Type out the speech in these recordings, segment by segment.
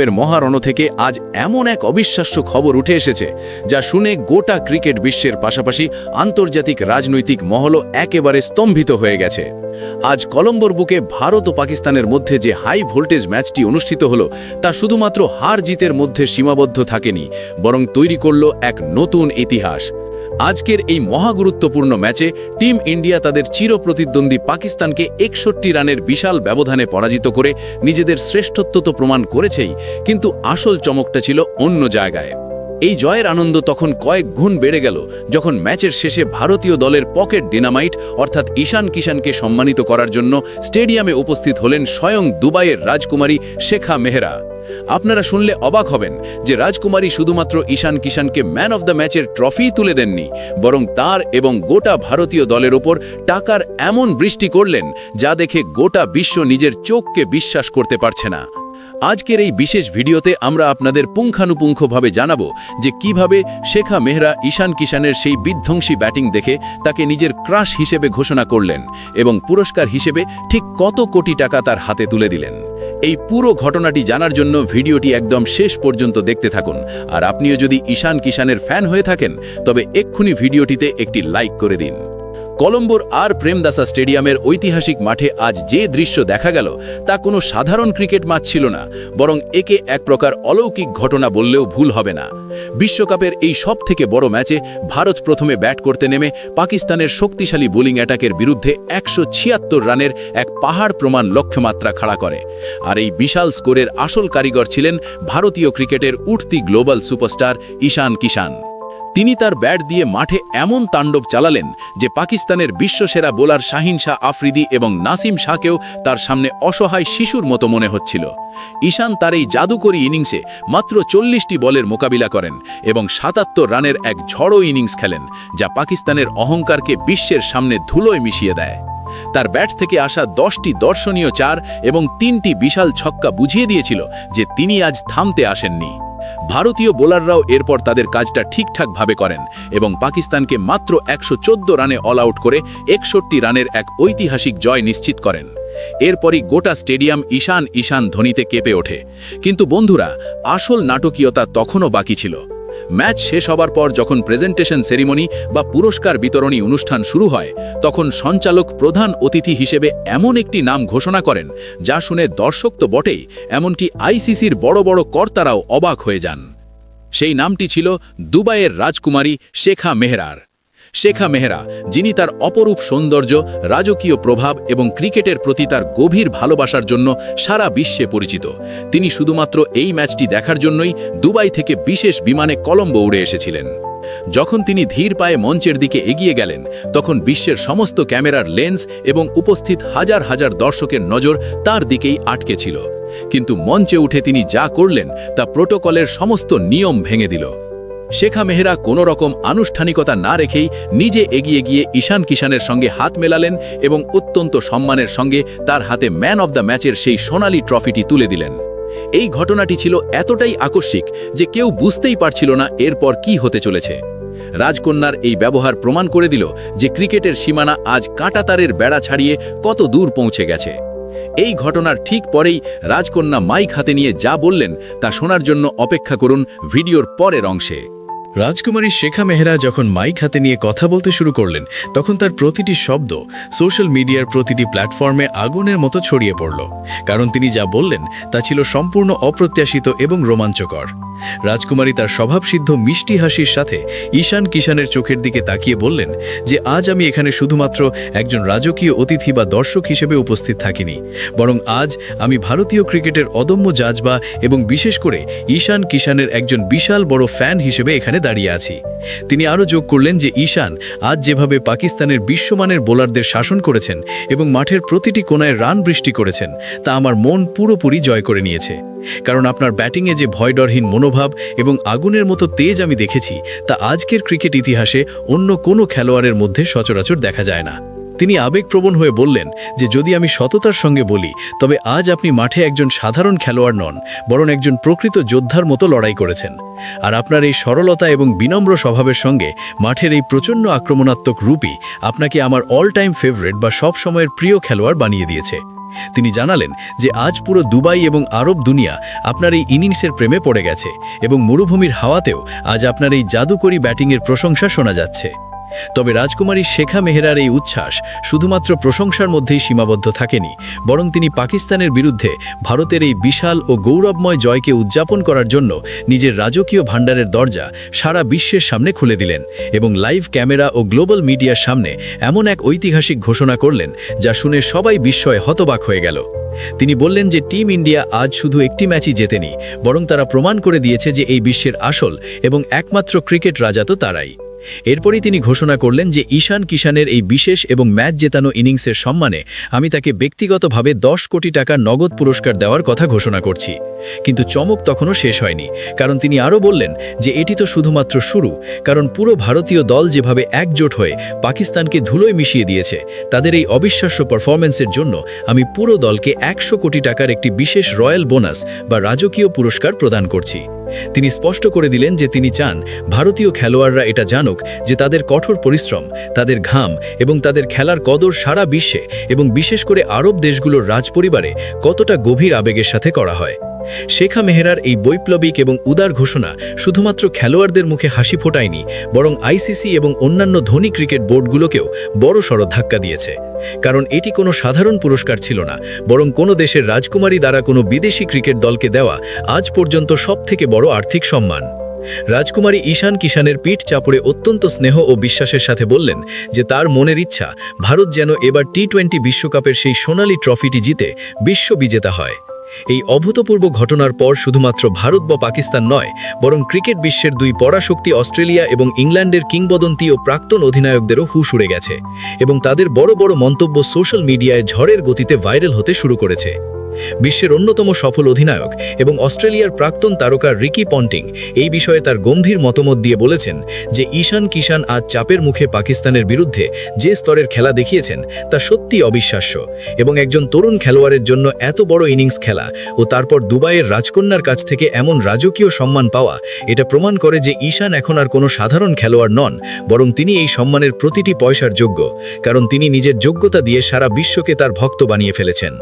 এর মহারণ থেকে আজ এমন এক অবিশ্বাস্য খবর উঠে এসেছে, যা শুনে গোটা ক্রিকেট বিশ্বের পাশাপাশি আন্তর্জাতিক রাজনৈতিক মহলও একেবারে স্তম্ভিত হয়ে গেছে। আজ কলম্বোর বুকে ভারত ও পাকিস্তানের মধ্যে যে হাই ভোল্টেজ ম্যাচটি অনুষ্ঠিত হলো, তা শুধুমাত্র হার জিতের মধ্যে সীমাবদ্ধ থাকেনি, বরং তৈরি করল এক নতুন ইতিহাস। আজকের এই মহাগুরুত্বপূর্ণ ম্যাচে টিম ইন্ডিয়া তাদের চিরপ্রতিদ্বন্দ্বী পাকিস্তানকে একষট্টি রানের বিশাল ব্যবধানে পরাজিত করে নিজেদের শ্রেষ্ঠত্ব তো প্রমাণ করেছেই, কিন্তু আসল চমকটা ছিল অন্য জায়গায়। এই জয়ের আনন্দ তখন কয়েক গুণ বেড়ে গেল যখন ম্যাচের শেষে ভারতীয় দলের পকেট ডিনামাইট, অর্থাৎ ঈশান কিষানকে সম্মানিত করার জন্য স্টেডিয়ামে উপস্থিত হলেন স্বয়ং দুবাইয়ের রাজকুমারী শেখা মেহরা। আপনারা শুনলে অবাক হবেন যে রাজকুমারী শুধুমাত্র ঈশান কিষানকে ম্যান অফ দ্য ম্যাচের ট্রফি তুলে দেননি, বরং তার এবং গোটা ভারতীয় দলের ওপর টাকার এমন বৃষ্টি করলেন যা দেখে গোটা বিশ্ব নিজের চোখকে বিশ্বাস করতে পারছে না। আজকের এই বিশেষ ভিডিওতে আমরা আপনাদের পুঙ্খানুপুঙ্খভাবে জানাব যে কীভাবে শেখা মেহরা ঈশান কিষানের সেই বিধ্বংসী ব্যাটিং দেখে তাকে নিজের ক্রাশ হিসেবে ঘোষণা করলেন এবং পুরস্কার হিসেবে ঠিক কত কোটি টাকা তার হাতে তুলে দিলেন। এই পুরো ঘটনাটি জানার জন্য ভিডিওটি একদম শেষ পর্যন্ত দেখতে থাকুন। আর আপনিও যদি ঈশান কিষানের ফ্যান হয়ে থাকেন, তবে এক্ষুনি ভিডিওটিতে একটি লাইক করে দিন। কলম্বোর আর প্রেমদাসা স্টেডিয়ামের ঐতিহাসিক মাঠে আজ যে দৃশ্য দেখা গেল, তা কোনো সাধারণ ক্রিকেট ম্যাচ ছিল না, বরং একে এক প্রকার অলৌকিক ঘটনা বললেও ভুল হবে না। বিশ্বকাপের এই সব থেকে বড় ম্যাচে ভারত প্রথমে ব্যাট করতে নেমে পাকিস্তানের শক্তিশালী বোলিং অ্যাটাকের বিরুদ্ধে একশো ছিয়াত্তর রানের এক পাহাড় প্রমাণ লক্ষ্যমাত্রা খাড়া করে। আর এই বিশাল স্কোরের আসল কারিগর ছিলেন ভারতীয় ক্রিকেটের উঠতি গ্লোবাল সুপারস্টার ঈশান কিষান তিনি তার ব্যাট দিয়ে মাঠে এমন তাণ্ডব চালালেন যে পাকিস্তানের বিশ্বসেরা বোলার শাহিন শাহ আফ্রিদি এবং নাসিম শাহকেও তার সামনে অসহায় শিশুর মতো মনে হচ্ছিল। ঈশান তার এই জাদুকরী ইনিংসে মাত্র চল্লিশটি বলের মোকাবিলা করেন এবং সাতাত্তর রানের এক ঝড়ো ইনিংস খেলেন, যা পাকিস্তানের অহংকারকে বিশ্বের সামনে ধুলোয় মিশিয়ে দেয়। তার ব্যাট থেকে আসা দশটি দর্শনীয় চার এবং তিনটি বিশাল ছক্কা বুঝিয়ে দিয়েছিল যে তিনি আজ থামতে আসেননি। ভারতীয় বোলাররাও এরপর তাদের কাজটা ঠিকঠাকভাবে করেন এবং পাকিস্তানকে মাত্র একশো চোদ্দ রানে অল আউট করে একষট্টি রানের এক ঐতিহাসিক জয় নিশ্চিত করেন। এরপরই গোটা স্টেডিয়াম ঈশান ঈশান ধ্বনিতে কেঁপে ওঠে। কিন্তু বন্ধুরা, আসল নাটকীয়তা তখনও বাকি ছিল। ম্যাচ শেষ হবার পর যখন প্রেজেন্টেশন সেরিমনি বা পুরস্কার বিতরণী অনুষ্ঠান শুরু হয়, তখন সঞ্চালক প্রধান অতিথি হিসেবে এমন একটি নাম ঘোষণা করেন, যা শুনে দর্শক তো বটেই, এমনকি আইসিসির বড় বড় কর্তারাও অবাক হয়ে যান। সেই নামটি ছিল দুবাইয়ের রাজকুমারী শেখা মেহরার। শেখা মেহরা, যিনি তার অপরূপ সৌন্দর্য, রাজকীয় প্রভাব এবং ক্রিকেটের প্রতি তার গভীর ভালোবাসার জন্য সারা বিশ্বে পরিচিত। তিনি শুধুমাত্র এই ম্যাচটি দেখার জন্যই দুবাই থেকে বিশেষ বিমানে কলম্বো উড়ে এসেছিলেন। যখন তিনি ধীর পায়ে মঞ্চের দিকে এগিয়ে গেলেন, তখন বিশ্বের সমস্ত ক্যামেরার লেন্স এবং উপস্থিত হাজার হাজার দর্শকের নজর তার দিকেই আটকে ছিল। কিন্তু মঞ্চে উঠে তিনি যা করলেন, তা প্রোটোকলের সমস্ত নিয়ম ভেঙে দিল। শেখা মেহরা কোনো রকম আনুষ্ঠানিকতা না রেখেই নিজে এগিয়ে গিয়ে ঈশান কিষানের সঙ্গে হাত মেলালেন এবং অত্যন্ত সম্মানের সঙ্গে তার হাতে ম্যান অব দ্য ম্যাচের সেই সোনালি ট্রফিটি তুলে দিলেন। এই ঘটনাটি ছিল এতটাই আকস্মিক যে কেউ বুঝতেই পারছিল না এরপর কি হতে চলেছে। রাজকন্যার এই ব্যবহার প্রমাণ করে দিল যে ক্রিকেটের সীমানা আজ কাঁটাতারের বেড়া ছাড়িয়ে কত দূর পৌঁছে গেছে। এই ঘটনার ঠিক পরেই রাজকন্যা মাইক হাতে নিয়ে যা বললেন তা শোনার জন্য অপেক্ষা করুন ভিডিওর পরের অংশে। রাজকুমারী শেখা মেহরা যখন মাইক হাতে নিয়ে কথা বলতে শুরু করলেন, তখন তার প্রতিটি শব্দ সোশ্যাল মিডিয়ার প্রতিটি প্ল্যাটফর্মে আগুনের মতো ছড়িয়ে পড়ল। কারণ তিনি যা বললেন তা ছিল সম্পূর্ণ অপ্রত্যাশিত এবং রোমাঞ্চকর। রাজকুমারী তার স্বভাবসিদ্ধ মিষ্টি হাসির সাথে ঈশান কিষানের চোখের দিকে তাকিয়ে বললেন যে আজ আমি এখানে শুধুমাত্র একজন রাজকীয় অতিথি বা দর্শক হিসেবে উপস্থিত থাকিনি, বরং আজ আমি ভারতীয় ক্রিকেটের অদম্য জাজবা এবং বিশেষ করে ঈশান কিষানের একজন বিশাল বড় ফ্যান হিসেবে এখানে দাঁড়িয়ে আছি। তিনি আরও যোগ করলেন যে ঈশান আজ যেভাবে পাকিস্তানের বিশ্বমানের বোলারদের শাসন করেছেন এবং মাঠের প্রতিটি কোনায় রান বৃষ্টি করেছেন, তা আমার মন পুরোপুরি জয় করে নিয়েছে। কারণ আপনার ব্যাটিংয়ে যে ভয়ডরহীন মনোভাব এবং আগুনের মতো তেজ আমি দেখেছি, তা আজকের ক্রিকেট ইতিহাসে অন্য কোনো খেলোয়াড়ের মধ্যে সচরাচর দেখা যায় না। তিনি আবেগপ্রবণ হয়ে বললেন যে, যদি আমি সততার সঙ্গে বলি, তবে আজ আপনি মাঠে একজন সাধারণ খেলোয়াড় নন, বরং একজন প্রকৃত যোদ্ধার মতো লড়াই করেছেন। আর আপনার এই সরলতা এবং বিনম্র স্বভাবের সঙ্গে মাঠের এই প্রচণ্ড আক্রমণাত্মক রূপই আপনাকে আমার অল টাইম ফেভারিট বা সব সময়ের প্রিয় খেলোয়াড় বানিয়ে দিয়েছে। তিনি জানালেন যে আজ পুরো দুবাই এবং আরব দুনিয়া আপনার এই ইনিংসের প্রেমে পড়ে গেছে এবং মরুভূমির হাওয়াতেও আজ আপনার এই জাদুকরী ব্যাটিংয়ের প্রশংসা শোনা যাচ্ছে। তবে রাজকুমারী শেখা মেহরার এই উচ্ছ্বাস শুধুমাত্র প্রশংসার মধ্যেই সীমাবদ্ধ থাকেনি, বরং তিনি পাকিস্তানের বিরুদ্ধে ভারতের এই বিশাল ও গৌরবময় জয়কে উদযাপন করার জন্য নিজের রাজকীয় ভাণ্ডারের দরজা সারা বিশ্বের সামনে খুলে দিলেন এবং লাইভ ক্যামেরা ও গ্লোবাল মিডিয়ার সামনে এমন এক ঐতিহাসিক ঘোষণা করলেন যা শুনে সবাই বিস্ময়ে হতবাক হয়ে গেল। তিনি বললেন যে টিম ইন্ডিয়া আজ শুধু একটি ম্যাচই জেতেনি, বরং তারা প্রমাণ করে দিয়েছে যে এই বিশ্বের আসল এবং একমাত্র ক্রিকেট রাজা তো তারাই। এরপরই তিনি ঘোষণা করলেন যে ঈশান কিষানের এই বিশেষ এবং ম্যাচ জেতানো ইনিংসের সম্মানে আমি তাকে ব্যক্তিগতভাবে দশ কোটি টাকার নগদ পুরস্কার দেওয়ার কথা ঘোষণা করছি। কিন্তু চমক তখনও শেষ হয়নি, কারণ তিনি আরও বললেন যে এটি তো শুধুমাত্র শুরু, কারণ পুরো ভারতীয় দল যেভাবে একজোট হয়ে পাকিস্তানকে ধুলোয় মিশিয়ে দিয়েছে, তাদের এই অবিশ্বাস্য পারফরম্যান্সের জন্য আমি পুরো দলকে একশো কোটি টাকার একটি বিশেষ রয়্যাল বোনাস বা রাজকীয় পুরস্কার প্রদান করছি। তিনি স্পষ্ট করে দিলেন যে তিনি চান ভারতীয় খেলোয়াড়রা এটা জানুক যে তাদের কঠোর পরিশ্রম, তাদের ঘাম এবং তাদের খেলার কদর সারা বিশ্বে এবং বিশেষ করে আরব দেশগুলোর রাজপরিবারে কতটা গভীর আবেগের সাথে করা হয়। শেখা মেহরার এই বৈপ্লবিক এবং উদার ঘোষণা শুধুমাত্র খেলোয়াড়দের মুখে হাসি ফোটায়নি, বরং আইসিসি এবং অন্যান্য ধনী ক্রিকেট বোর্ডগুলোকেও বড় সড় ধাক্কা দিয়েছে। কারণ এটি কোনো সাধারণ পুরস্কার ছিল না, বরং কোনো দেশের রাজকুমারী দ্বারা কোনো বিদেশি ক্রিকেট দলকে দেওয়া আজ পর্যন্ত সবথেকে বড় আর্থিক সম্মান। রাজকুমারী ঈশান কিষানের পিঠ চাপড়ে অত্যন্ত স্নেহ ও বিশ্বাসের সাথে বললেন যে তার মনের ইচ্ছা, ভারত যেন এবার টি টোয়েন্টি বিশ্বকাপের সেই সোনালী ট্রফিটি জিতে বিশ্ব বিজেতা হয়। এই অভূতপূর্ব ঘটনার পর শুধুমাত্র ভারত বা পাকিস্তান নয়, বরং ক্রিকেট বিশ্বের দুই পরাশক্তি অস্ট্রেলিয়া এবং ইংল্যান্ডের কিংবদন্তি ও প্রাক্তন অধিনায়কদেরও হুশ উড়ে গেছে এবং তাদের বড় বড় মন্তব্য সোশ্যাল মিডিয়ায় ঝড়ের গতিতে ভাইরাল হতে শুরু করেছে। বিশ্বের অন্যতম সফল অধিনায়ক এবং অস্ট্রেলিয়ার প্রাক্তন তারকা রিকি পন্টিং এই বিষয়ে তার গম্ভীর মতামত দিয়ে বলেছেন যে ঈশান কিষান আজ চাপের মুখে পাকিস্তানের বিরুদ্ধে যে স্তরের খেলা দেখিয়েছেন, তা সত্যি অবিশ্বাস্য এবং একজন তরুণ খেলোয়াড়ের জন্য এত বড় ইনিংস খেলা ও তারপর দুবাইয়ের রাজকন্যার কাছ থেকে এমন রাজকীয় সম্মান পাওয়া, এটা প্রমাণ করে যে ঈশান এখন আর কোনো সাধারণ খেলোয়াড় নন, বরং তিনি এই সম্মানের প্রতিটি পয়সার যোগ্য, কারণ তিনি নিজের যোগ্যতা দিয়ে সারা বিশ্বকে তার ভক্ত বানিয়ে ফেলেছেন।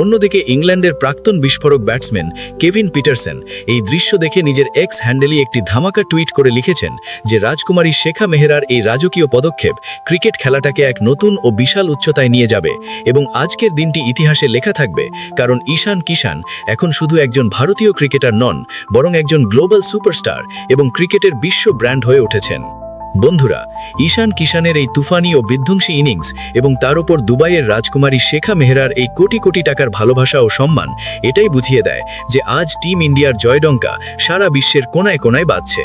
অন্যদিকে ইংল্যান্ডের প্রাক্তন বিস্ফোরক ব্যাটসম্যান কেভিন পিটারসেন এই দৃশ্য দেখে নিজের এক্স হ্যান্ডেলি একটি ধামাকা টুইট করে লিখেছেন যে রাজকুমারী শেখা মেহরার এই রাজকীয় পদক্ষেপ ক্রিকেট খেলাটাকে এক নতুন ও বিশাল উচ্চতায় নিয়ে যাবে এবং আজকের দিনটি ইতিহাসে লেখা থাকবে কারণ ঈশান কিষান এখন শুধু একজন ভারতীয় ক্রিকেটার নন, বরং একজন গ্লোবাল সুপারস্টার এবং ক্রিকেটের বিশ্ব ব্র্যান্ড হয়ে উঠেছেন। বন্ধুরা, ঈশান কিষানের এই তুফানি ও বিধ্বংসী ইনিংস এবং তার উপর দুবাইয়ের রাজকুমারী শেখা মেহরার এই কোটি কোটি টাকার ভালোবাসা ও সম্মান এটাই বুঝিয়ে দেয় যে আজ টিম ইন্ডিয়ার জয়ডঙ্কা সারা বিশ্বের কোনায় কোনায় বাজছে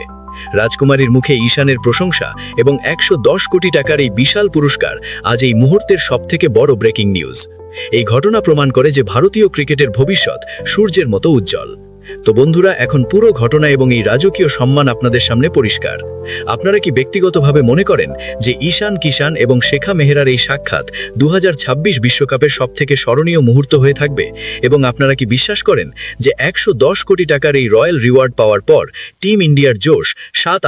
রাজকুমারীর মুখে ঈশানের প্রশংসা এবং একশো দশ কোটি টাকার এই বিশাল পুরস্কার আজ এই মুহূর্তের সবথেকে বড় ব্রেকিং নিউজ। এই ঘটনা প্রমাণ করে যে ভারতীয় ক্রিকেটের ভবিষ্যৎ সূর্যের মতো উজ্জ্বল। তো বন্ধুরা, এখন পুরো ঘটনা এবং এই রাজকীয় সম্মান আপনাদের সামনে পরিষ্কার। আপনারা কি ব্যক্তিগতভাবে মনে করেন যে ঈশান কিষান এবং শেখা মেহরার এই সাক্ষাৎ দু বিশ্বকাপের সবথেকে স্মরণীয় মুহূর্ত হয়ে থাকবে? এবং আপনারা কি বিশ্বাস করেন যে একশো দশ কোটি টাকার এই রয়্যাল রিওয়ার্ড পাওয়ার পর টিম ইন্ডিয়ার জোশ সাত